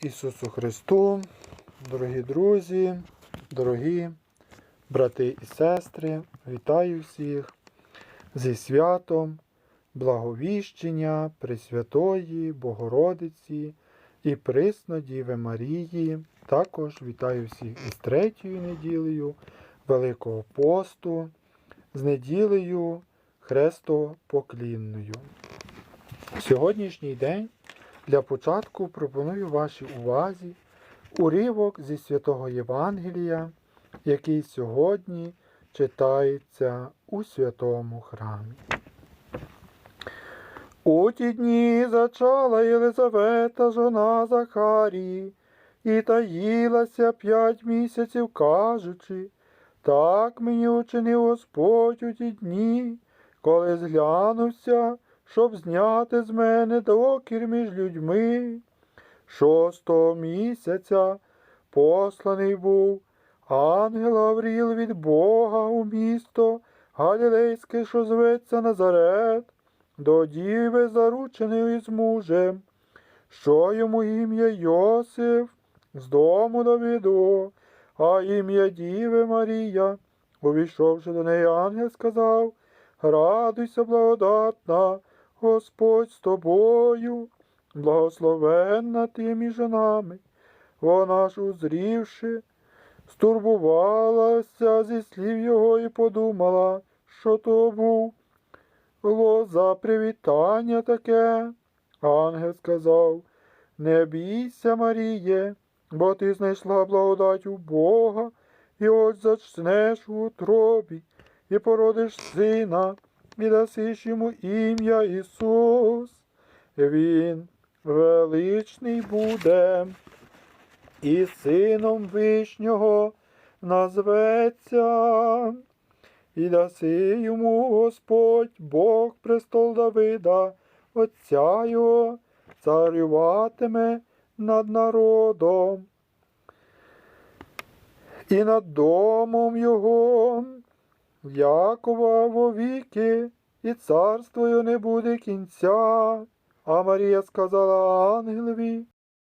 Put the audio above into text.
Ісусу Христу, дорогі друзі, дорогі брати і сестри, вітаю всіх зі святом благовіщення Пресвятої Богородиці і Присно Діви Марії. Також вітаю всіх із третьою неділею Великого посту, з неділею Хрестопоклінною. Сьогоднішній день для початку пропоную вашій увазі уривок зі святого Євангелія, який сьогодні читається у святому храмі. У ті дні зачала Єлизавета, жона Захарії, і таїлася п'ять місяців, кажучи, так мені учинив Господь у ті дні, коли зглянувся, щоб зняти з мене докір між людьми. Шостого місяця посланий був ангел Гавріл від Бога у місто Галілейське, що зветься Назарет, до діви зарученої із мужем, що йому ім'я Йосиф з дому Давиду, а ім'я Діви Марія. Увійшовши до неї, ангел сказав, Радуйся, благодатна, Господь з тобою, благословенна ти між жінами. Вона ж, узрівши, стурбувалася зі слів його і подумала, що то був було за привітання таке. Ангел сказав, не бійся, Маріє, бо ти знайшла благодать у Бога, і ось зачнеш у утробі, і породиш сина, і дасиш йому ім'я Ісус. Він величний буде, і сином вишнього назветься. І даси йому Господь Бог престол Давида, Отця його, царюватиме над народом і над домом його, Якова вовіки, і царствою не буде кінця. А Марія сказала ангелові,